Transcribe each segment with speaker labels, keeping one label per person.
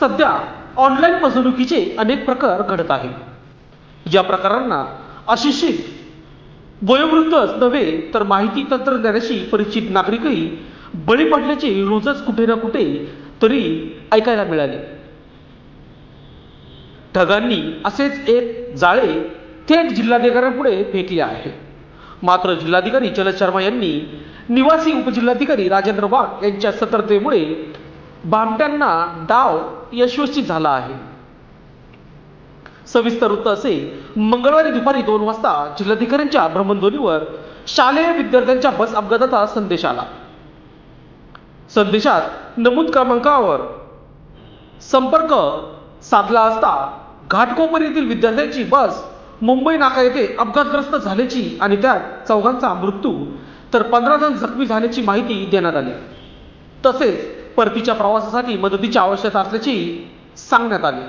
Speaker 1: सध्या ऑनलाईन फसवणुकीचे अनेक प्रकार घडत आहेत. या प्रकारांना अशिक्षित वयोवृद्धच नव्हे तर माहिती तंत्रज्ञानाशी परिचित नागरिकही बळी पडल्याचे रोजच कुठे ना कुठे तरी ऐकायला मिळाले. ढगांनी असेच एक जाळे थेट जिल्हाधिकाऱ्यांपुढे फेकले आहे. मात्र जिल्हाधिकारी चलत शर्मा यांनी निवासी उपजिल्हाधिकारी राजेंद्र वाघ यांच्या सतर्कतेमुळे भामट्यांना डाव यशस्वी झाला आहे. सविस्तर वृत्त असे मंगळवारी दुपारी दोन वाजता जिल्हाधिकाऱ्यांच्या भ्रमणध्वनीवर शालेय विद्यार्थ्यांच्या बस अपघाताचा संदेश आला. संदेशात नमूद क्रमांकावर संपर्क साधला असता घाटकोपर येथील विद्यार्थ्यांची बस मुंबई नाका येथे अपघातग्रस्त झाल्याची आणि त्यात चौघांचा मृत्यू तर पंधरा जण जखमी झाल्याची माहिती देण्यात आली. तसेच परतीच्या प्रवासासाठी मदतीची आवश्यकता असल्याची सांगण्यात आली.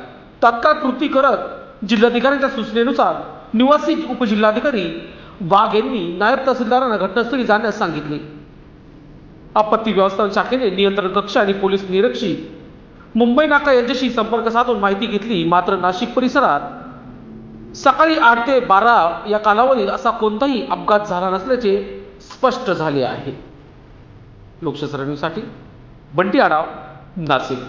Speaker 1: तत्काळ कृती करत जिल्हाधिकाऱ्यांच्या सूचनेनुसार निवासी उपजिल्हाधिकारी वाघ यांनी नायब तहसीलदारांना घटनास्थळी जाण्यास सांगितले. आपत्ती व्यवस्थापन शाखेने नियंत्रण कक्ष आणि पोलीस निरीक्षक मुंबई नाका यांच्याशी संपर्क साधून माहिती घेतली. मात्र नाशिक परिसरात सकाळी आठ ते बारा या कालावधीत असा कोणताही अपघात झाला नसल्याचे स्पष्ट झाले आहे. लोकशास्त्र बंटी आढाव नाशिक.